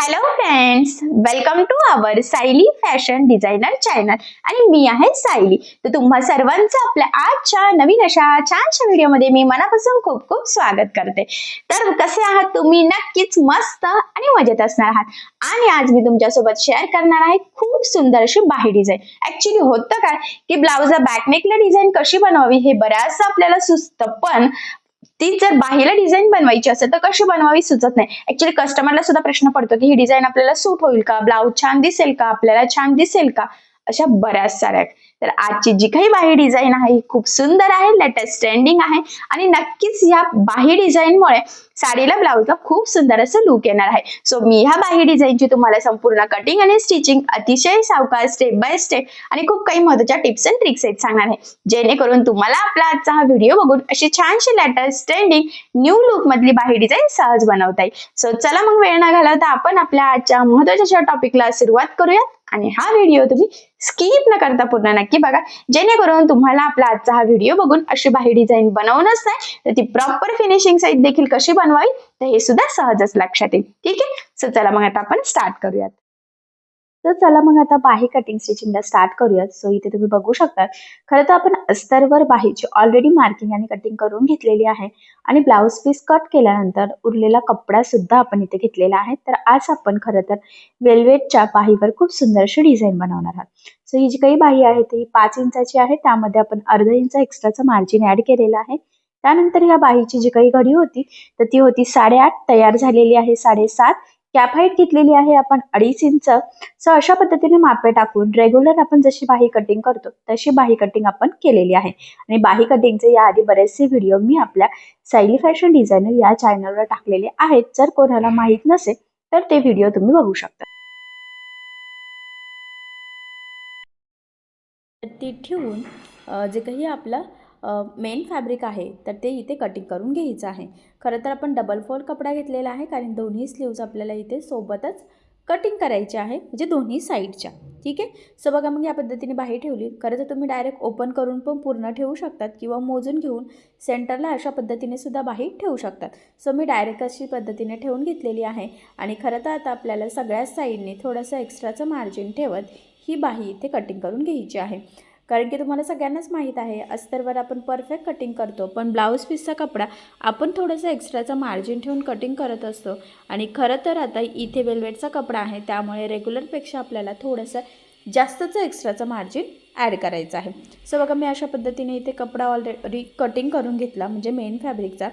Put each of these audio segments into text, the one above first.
Hello friends welcome to our Sayali fashion designer channel आणि मी आहे सायली तर तुम्हा सर्वांचं आपल्या आजच्या नवीन अशा छानशा व्हिडिओमध्ये मी मनापासून खूप खूप स्वागत करते. तर कसे आहात तुम्ही? नक्कीच मस्त आणि मजेत असणार आहात. आणि आज मी तुमच्यासोबत शेअर करणार आहे खूप सुंदर अशी बाही डिझाईन ऍक्च्युली होतं काय की ब्लाउजला बॅकनेकला डिझाईन कशी बनवावी हे बऱ्याचदा आपल्याला सुचतं पण ती जर बाहेर डिझाईन बनवायची असेल तर कशी बनवावी सुचत नाही. ऍक्च्युली कस्टमरला सुद्धा प्रश्न पडतो की ही डिझाईन आपल्याला सूट होईल का? ब्लाऊज छान दिसेल का? आपल्याला छान दिसेल का? अशा बऱ्याच साऱ्या आहेत. तर आजची जी काही बाही डिझाईन आहे ही खूप सुंदर आहे लेटेस्ट ट्रेंडिंग आहे आणि नक्कीच या बाही डिझाईनमुळे साडीला ब्लाऊजला खूप सुंदर असं लुक येणार आहे. सो मी ह्या बाही डिझाईनची तुम्हाला संपूर्ण कटिंग आणि स्टिचिंग अतिशय सावकार स्टेप बाय स्टेप आणि खूप काही महत्त्वाच्या टिप्स अँड ट्रिक्स आहेत सांगणार आहे. जेणेकरून तुम्हाला आपला आजचा हा व्हिडिओ बघून अशी छानशी लेटेस्ट ट्रेंडिंग न्यू लुक मधली बाही डिझाईन सहज बनवता येईल. सो चला मग वेळ न घालवता आपण आपल्या आजच्या महत्त्वाच्या टॉपिकला सुरुवात करूयात. आणि हा व्हिडिओ तुम्ही स्किप न करता पूर्ण नक्की बघा. जेणेकरून तुम्हाला आपला आजचा हा व्हिडिओ बघून अशी बाही डिझाईन बनवूनच नाही तर ती प्रॉपर फिनिशिंग साईज देखील कशी बनवावी तर हे सुद्धा सहजच लक्षात येईल. ठीक आहे? सो चला मग आता आपण स्टार्ट करूयात. तर चला मग आता बाही कटिंग स्टिचिंगला स्टार्ट करूयात. सो इथे तुम्ही बघू शकता. खरं तर आपण अस्तरवर बाहीची ऑलरेडी मार्किंग आणि कटिंग करून घेतलेली आहे. आणि ब्लाऊज पीस कट केल्यानंतर उरलेला कपडा सुद्धा आपण इथे घेतलेला आहे. तर आज आपण खरं तर वेल्वेटच्या बाहीवर खूप सुंदर अशी डिझाईन बनवणार आहोत. सो ही जी काही बाही आहे ती पाच इंचाची आहे. त्यामध्ये आपण अर्धा इंच एक्स्ट्राचं मार्जिन ऍड केलेलं आहे. त्यानंतर या बाहीची जी काही घडी होती तर ती होती साडेआठ तयार झालेली आहे साडेसात. कॅप हाईट घेतलेली आहे आपण अडीच इंच. सो अशा पद्धतीने मापे टाकून रेग्युलर आपण जशी बाही कटिंग करतो तशी बाही कटिंग आपण केलेली आहे. आणि बाही कटिंगचे याआधी बरेचसे व्हिडिओ मी आपल्या सायली फॅशन डिझायनर या चॅनलवर टाकलेले आहेत. जर कोणाला माहीत नसेल तर ते व्हिडिओ तुम्ही बघू शकता. ती ठेवून जे काही आपलं मेन फॅब्रिक आहे तर ते इथे कटिंग करून घ्यायचं आहे. खरं तर आपण डबल फोल्ड कपडा घेतलेला आहे कारण दोन्ही स्लीव्ज आपल्याला इथे सोबतच कटिंग करायचे आहे म्हणजे दोन्ही साईडच्या ठीक आहे? सो बघा मग या पद्धतीने बाहेर ठेवली. खरं तर तुम्ही डायरेक्ट ओपन करून पण पूर्ण ठेवू शकतात किंवा मोजून घेऊन सेंटरला अशा पद्धतीने सुद्धा बाही ठेवू शकतात. सो मी डायरेक्ट अशी पद्धतीने ठेवून घेतलेली आहे. आणि खरं तर आता आपल्याला सगळ्याच साईडने थोडंसं एक्स्ट्राचं मार्जिन ठेवत ही बाही इथे कटिंग करून घ्यायची आहे. कारण की तुम्हाला सगळ्यांनाच माहीत आहे अस्तरवर आपण परफेक्ट कटिंग करतो. पण ब्लाऊज पीसचा कपडा आपण थोडंसं एक्स्ट्राचं मार्जिन ठेवून कटिंग करत असतो. आणि खरं तर आता इथे वेल्वेटचा कपडा आहे त्यामुळे रेग्युलरपेक्षा आपल्याला थोडंसं जास्तचं एक्स्ट्राचं मार्जिन ॲड करायचं आहे. सो बघा मी अशा पद्धतीने इथे कपडा ऑलरेडी कटिंग करून घेतला म्हणजे मेन फॅब्रिकचा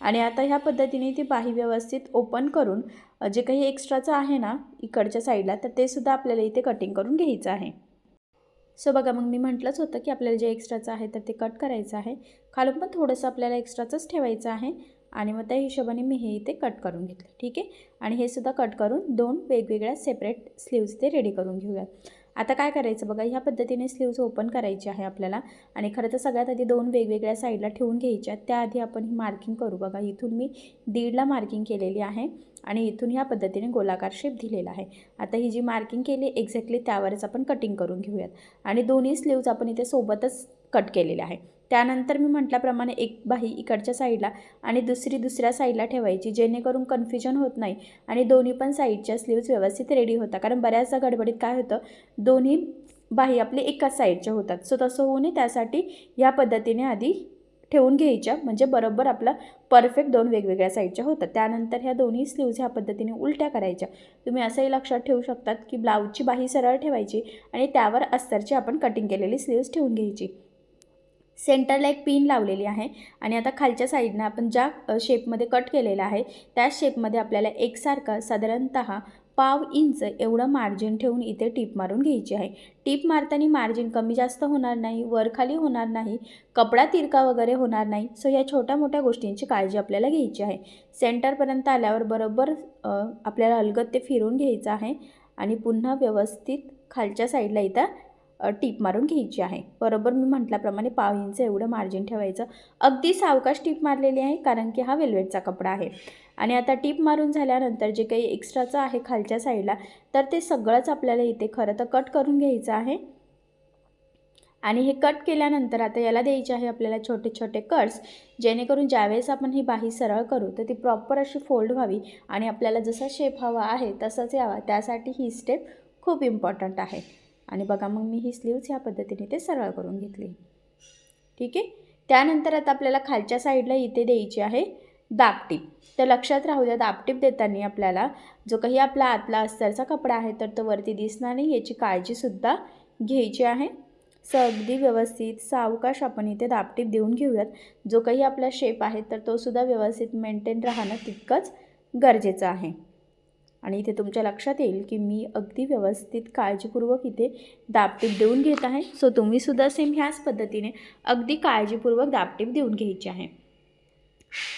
आणि आता ह्या पद्धतीने ती बाही व्यवस्थित ओपन करून जे काही एक्स्ट्राचं आहे ना इकडच्या साईडला तर ते सुद्धा आपल्याला इथे कटिंग करून घ्यायचं आहे. सो बघा मग मी म्हटलंच होतं की आपल्याला जे एक्स्ट्राचं आहे तर ते कट करायचं आहे. खालून पण थोडंसं आपल्याला एक्स्ट्राचंच ठेवायचं आहे आणि मग त्या हिशोबाने मी हे इथे कट करून घेतलं ठीक आहे? आणि हे सुद्धा कट करून दोन वेगवेगळ्या सेपरेट स्लीव्ज ते रेडी करून घेऊयात. आता काय करायचं बघा ह्या पद्धतीने स्लीव्ज ओपन करायची आहे आपल्याला. आणि खरं तर सगळ्यात आधी दोन वेगवेगळ्या साईडला ठेवून घ्यायच्या. त्याआधी आपण ही मार्किंग करू बघा. इथून मी दीडला मार्किंग केलेली आहे आणि इथून ह्या पद्धतीने गोलाकार शेप दिलेला आहे. आता ही जी मार्किंग केली एक्झॅक्टली त्यावरच आपण कटिंग करून घेऊयात. आणि दोन्ही स्लीव्ज आपण इथे सोबतच कट केलेले आहे. त्यानंतर मी म्हटल्याप्रमाणे एक बाही इकडच्या साईडला आणि दुसरी दुसऱ्या साईडला ठेवायची जेणेकरून कन्फ्युजन होत नाही आणि दोन्ही पण साईडच्या स्लीव्ज व्यवस्थित रेडी होतात. कारण बऱ्याचदा गडबडीत काय होतं दोन्ही बाही आपले एकाच साईडच्या होतात. सो तसं होऊ नये. त्यासाठी या पद्धतीने आधी ठेवून घ्यायच्या. म्हणजे बरोबर आपला परफेक्ट दोन वेगवेगळ्या साईडच्या होतात. त्यानंतर ह्या दोन्ही स्लीव्ज ह्या पद्धतीने उलट्या करायच्या. तुम्ही असंही लक्षात ठेवू शकतात की ब्लाऊजची बाही सरळ ठेवायची आणि त्यावर अस्तरची आपण कटिंग केलेली स्लीव्ज ठेवून घ्यायची. सेंटरला एक पिन लावलेली आहे. आणि आता खालच्या साईडनं आपण ज्या शेपमध्ये कट केलेला आहे त्या शेपमध्ये आपल्याला एकसारखं साधारणतः पाव इंच एवढं मार्जिन ठेवून इथे टीप मारून घ्यायची आहे. टीप मारताना मार्जिन कमी जास्त होणार नाही वरखाली होणार नाही कपडा तिरका वगैरे होणार नाही. सो या छोट्या मोठ्या गोष्टींची काळजी आपल्याला घ्यायची आहे. सेंटरपर्यंत आल्यावर बरोबर आपल्याला अलगत ते फिरून घ्यायचं आहे. आणि पुन्हा व्यवस्थित खालच्या साईडला इथं टीप मारून घ्यायची आहे. बरोबर मी म्हटल्याप्रमाणे पाव इंच एवढं मार्जिन ठेवायचं. अगदी सावकाश टीप मारलेली आहे कारण की हा वेल्वेटचा कपडा आहे. आणि आता टीप मारून झाल्यानंतर जे काही एक्स्ट्राचं आहे खालच्या साईडला तर ते सगळंच आपल्याला इथे खरं तर कट करून घ्यायचं आहे. आणि हे कट केल्यानंतर आता याला द्यायचे आहे आपल्याला छोटे छोटे कट्स जेणेकरून ज्यावेळेस आपण ही बाही सरळ करू तर ती प्रॉपर अशी फोल्ड व्हावी आणि आपल्याला जसा शेप हवा आहे तसाच यावा. त्यासाठी ही स्टेप खूप इम्पॉर्टंट आहे. आणि बघा मग मी ही स्लीव्स ह्या पद्धतीने ते सरळ करून घेतली. ठीक आहे? त्यानंतर आता आपल्याला खालच्या साईडला इथे द्यायची आहे दाबटीप तर लक्षात राहू द्या दाबटीप देताना आपल्याला जो काही आपला आतला अस्तरचा कपडा आहे तर तो वरती दिसणार नाही. याची काळजीसुद्धा घ्यायची आहे. स अगदी व्यवस्थित सावकाश आपण इथे दाबटीप देऊन घेऊयात. जो काही आपला शेप आहे तर तो सुद्धा व्यवस्थित मेंटेन राहणं तितकंच गरजेचं आहे. आणि इथे तुमच्या लक्षात येईल की मी अगदी व्यवस्थित काळजीपूर्वक इथे दाबटीप देऊन घेत आहे. सो तुम्हीसुद्धा सेम ह्याच पद्धतीने अगदी काळजीपूर्वक दाबटीप देऊन घ्यायची आहे.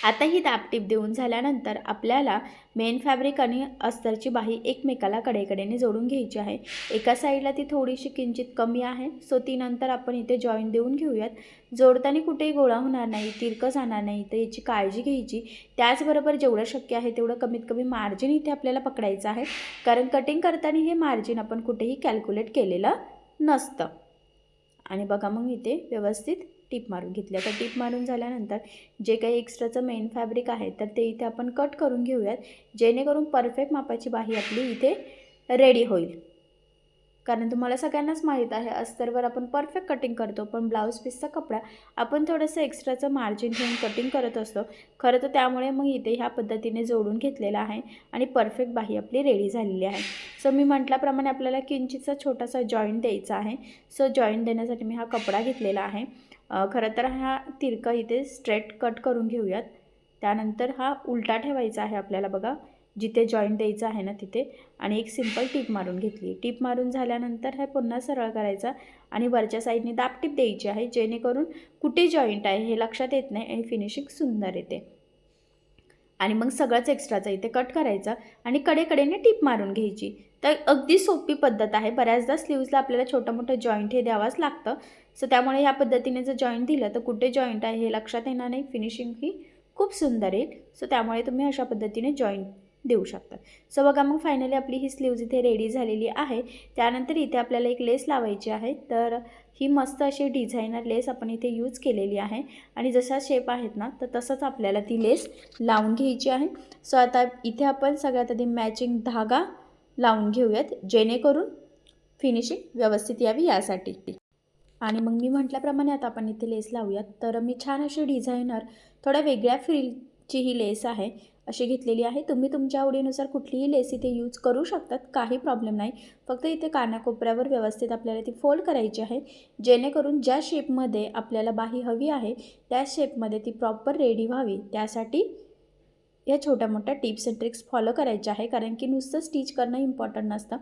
आता ही दाबटीप देऊन झाल्यानंतर आपल्याला मेन फॅब्रिक आणि अस्तरची बाही एकमेकाला कडेकडेने जोडून घ्यायची आहे. एका साईडला ती थोडीशी किंचित कमी आहे. सो ती नंतर आपण इथे जॉईन देऊन घेऊयात. जोडताना कुठेही गोळा होणार नाही तिरकं जाणार नाही. तर याची काळजी घ्यायची. त्याचबरोबर जेवढं शक्य आहे तेवढं कमीत कमी मार्जिन इथे आपल्याला पकडायचं आहे. कारण कटिंग करताना हे मार्जिन आपण कुठेही कॅल्क्युलेट केलेलं नसतं. आणि बघा मग इथे व्यवस्थित टीप मारून घेतल्या. तर टीप मारून झाल्यानंतर जे काही एक्स्ट्राचं मेन फॅब्रिक आहे तर ते इथे आपण कट करून घेऊयात. जेणेकरून परफेक्ट मापाची बाही आपली इथे रेडी होईल. कारण तुम्हाला सगळ्यांनाच माहीत आहे अस्तरवर आपण परफेक्ट कटिंग करतो पण ब्लाऊज पीसचा कपडा आपण थोडंसं एक्स्ट्राचं मार्जिन घेऊन कटिंग करत असतो. खरं तर त्यामुळे मग इथे ह्या पद्धतीने जोडून घेतलेलं आहे आणि परफेक्ट बाही आपली रेडी झालेली आहे. सो मी म्हटल्याप्रमाणे आपल्याला किंचितचा छोटासा जॉईंट द्यायचा आहे. सो जॉईंट देण्यासाठी मी हा कपडा घेतलेला आहे. खरं तर हा तिरका इथे स्ट्रेट कट करून घेऊयात. त्यानंतर हा उलटा ठेवायचा आहे आपल्याला बघा. जिथे जॉईंट द्यायचं आहे ना तिथे. आणि एक सिंपल टीप मारून घेतली. टीप मारून झाल्यानंतर हे पुन्हा सरळ करायचा आणि वरच्या साईडने दाबटीप द्यायची आहे जेणेकरून कुठे जॉईंट आहे हे लक्षात येत नाही आणि फिनिशिंग सुंदर येते. आणि मग सगळंच एक्स्ट्राचं इथे कट करायचं आणि कडेकडेने टीप मारून घ्यायची. तर अगदी सोपी पद्धत आहे. बऱ्याचदा स्लीव्सला आपल्याला छोटं मोठं जॉईंट हे द्यावाच लागतं. सो त्यामुळे ह्या पद्धतीने जर जॉईंट दिलं तर कुठे जॉईंट आहे हे लक्षात येणार नाही. फिनिशिंग ही खूप सुंदर येईल. सो त्यामुळे तुम्ही अशा पद्धतीने जॉईंट देऊ शकतात. सो बघा मग फायनली आपली ही स्लीव्ज इथे रेडी झालेली आहे त्यानंतर इथे आपल्याला एक लेस लावायची आहे. तर ही मस्त अशी डिझायनर लेस आपण इथे यूज केलेली आहे. आणि जसा शेप आहेत ना तर तसंच आपल्याला ती लेस लावून घ्यायची आहे. सो आता इथे आपण सगळ्यात आधी मॅचिंग धागा लावून घेऊयात जेणेकरून फिनिशिंग व्यवस्थित यावी यासाठी. आणि मग मी म्हटल्याप्रमाणे आता आपण इथे लेस लावूयात. तर मी छान अशी डिझायनर थोड्या वेगळ्या फ्रिलची ही लेस आहे. अशी घेतलेली आहे. तुम्ही तुमच्या आवडीनुसार कुठलीही लेस इथे यूज करू शकतात. काही प्रॉब्लेम नाही. फक्त इथे कानाकोपऱ्यावर व्यवस्थित आपल्याला ती फोल्ड करायची आहे. जेणेकरून ज्या शेपमध्ये आपल्याला बाही हवी आहे त्या शेपमध्ये ती प्रॉपर रेडी व्हावी. त्यासाठी या छोट्या मोठ्या टिप्स अँड ट्रिक्स फॉलो करायच्या आहे कारण की नुसतं स्टिच करणं इम्पॉर्टंट नसतं.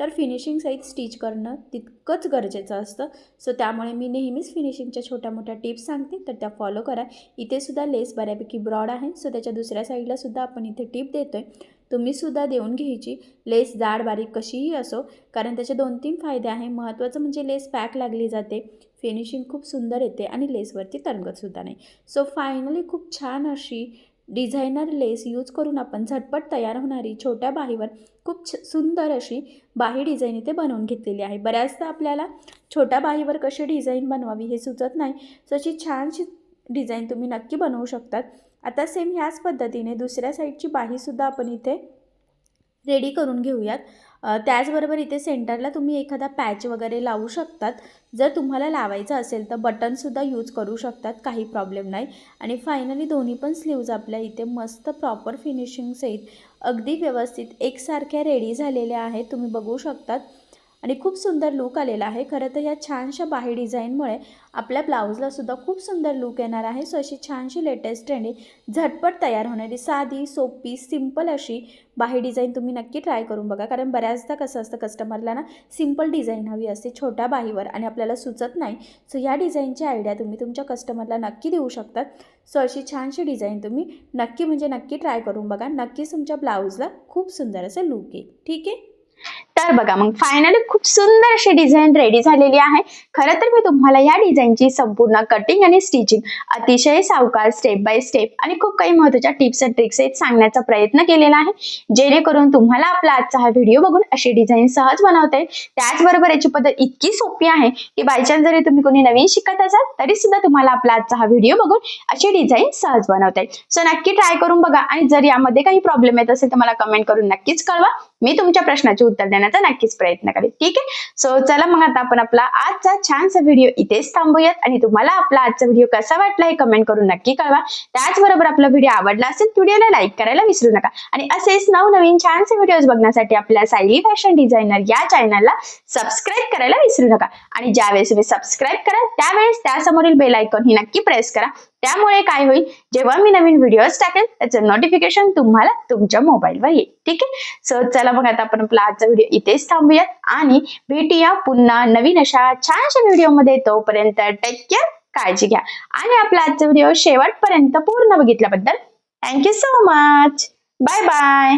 तर फिनिशिंग सहित स्टिच करणं तितकंच गरजेचं असतं. सो त्यामुळे मी नेहमीच फिनिशिंगच्या छोट्या मोठ्या टिप्स सांगते तर त्या फॉलो करा. इथेसुद्धा लेस बऱ्यापैकी ब्रॉड आहे. सो त्याच्या दुसऱ्या साईडलासुद्धा आपण इथे टिप देतो आहे तुम्हीसुद्धा देऊन घ्यायची. लेस जाड बारीक कशीही असो कारण त्याचे दोन तीन फायदे आहे. महत्त्वाचं म्हणजे लेस पॅक लागली जाते फिनिशिंग खूप सुंदर येते आणि लेसवरती तरंगतसुद्धा नाही. सो फायनली खूप छान अशी डिझायनर लेस यूज करून आपण झटपट तयार होणारी छोट्या बाहीवर खूप छ सुंदर अशी बाही डिझाईन इथे बनवून घेतलेली आहे. बऱ्याचदा आपल्याला छोट्या बाहीवर कशी डिझाईन बनवावी हे सुचत नाही. तशी छानशी डिझाईन तुम्ही नक्की बनवू शकतात. आता सेम ह्याच पद्धतीने दुसऱ्या साईडची बाहीसुद्धा आपण इथे रेडी करून घेऊयात. त्याचबरोबर इथे सेंटरला तुम्ही एखादा पॅच वगैरे लावू शकतात. जर तुम्हाला लावायचं असेल तर बटनसुद्धा यूज करू शकतात काही प्रॉब्लेम नाही. आणि फायनली दोन्ही पण स्लीव्ज आपल्या इथे मस्त प्रॉपर फिनिशिंगसहित अगदी व्यवस्थित एकसारख्या रेडी झालेल्या आहेत. तुम्ही बघू शकतात. आणि खूप सुंदर लूक आलेला आहे. खरं तर या छानशा बाही डिझाईनमुळे आपल्या ब्लाऊजला सुद्धा खूप सुंदर लूक येणार आहे. सो अशी छानशी लेटेस्ट ट्रेंडी झटपट तयार होणारी साधी सोपी सिंपल अशी बाही डिझाईन तुम्ही नक्की ट्राय करून बघा. कारण बऱ्याचदा कसं असतं कस्टमरला ना सिंपल डिझाईन हवी असते छोट्या बाहीवर आणि आपल्याला सुचत नाही. सो या डिझाईनची आयडिया तुम्ही तुमच्या कस्टमरला नक्की देऊ शकतात. सो अशी छानशी डिझाईन तुम्ही नक्की म्हणजे नक्की ट्राय करून बघा. नक्कीच तुमच्या ब्लाऊजला खूप सुंदर असं लूक येईल. ठीक आहे? तर बघा मग फायनली खूप सुंदर अशी डिझाईन रेडी झालेली आहे. खरं तर मी तुम्हाला या डिझाईनची संपूर्ण कटिंग आणि स्टिचिंग अतिशय सावकार स्टेप बाय स्टेप आणि खूप काही महत्त्वाच्या टिप्स अँड ट्रिक्स आहेत सांगण्याचा प्रयत्न केलेला आहे. जेणेकरून तुम्हाला आपला आजचा हा व्हिडिओ बघून अशी डिझाईन सहज बनवता येईल. त्याचबरोबर याची पद्धत इतकी सोपी आहे की बायचान्स जरी तुम्ही कोणी नवीन शिकत असाल तरी सुद्धा तुम्हाला आपला आजचा हा व्हिडिओ बघून अशी डिझाईन सहज बनवता येईल. सो नक्की ट्राय करून बघा आणि जर यामध्ये काही प्रॉब्लेम येत असेल तर मला कमेंट करून नक्कीच कळवा. मी तुमच्या प्रश्नाचे उत्तर देण्याचा नक्कीच प्रयत्न करेल ठीक आहे? सो चला मग आता आपण आपला आजचा छानसा व्हिडिओ इथेच थांबूयात आणि तुम्हाला आपला आजचा व्हिडिओ कसा वाटला हे कमेंट करून नक्की कळवा. त्याचबरोबर आपला व्हिडिओ आवडला असेल व्हिडिओला लाईक करायला विसरू नका. आणि असेच नवनवीन छानसे व्हिडिओज बघण्यासाठी आपल्या सायली फॅशन डिझायनर या चॅनलला सबस्क्राईब करायला विसरू नका. आणि ज्यावेळेस तुम्ही सबस्क्राईब कराल त्यावेळेस त्यासमोरील बेल आयकॉन ही नक्की प्रेस करा. त्यामुळे काय होईल? जेव्हा मी नवीन व्हिडिओज टाकेल त्याचं नोटिफिकेशन तुम्हाला तुमच्या मोबाईलवर येईल. ठीक आहे? सो चला मग आता आपण आपला आजचा व्हिडिओ इथेच थांबूयात आणि भेटूया पुन्हा नवीन अशा छानशा व्हिडिओमध्ये तोपर्यंत टेक केअर काळजी घ्या. आणि आपला आजचा व्हिडिओ शेवटपर्यंत पूर्ण बघितल्याबद्दल thank you so much bye bye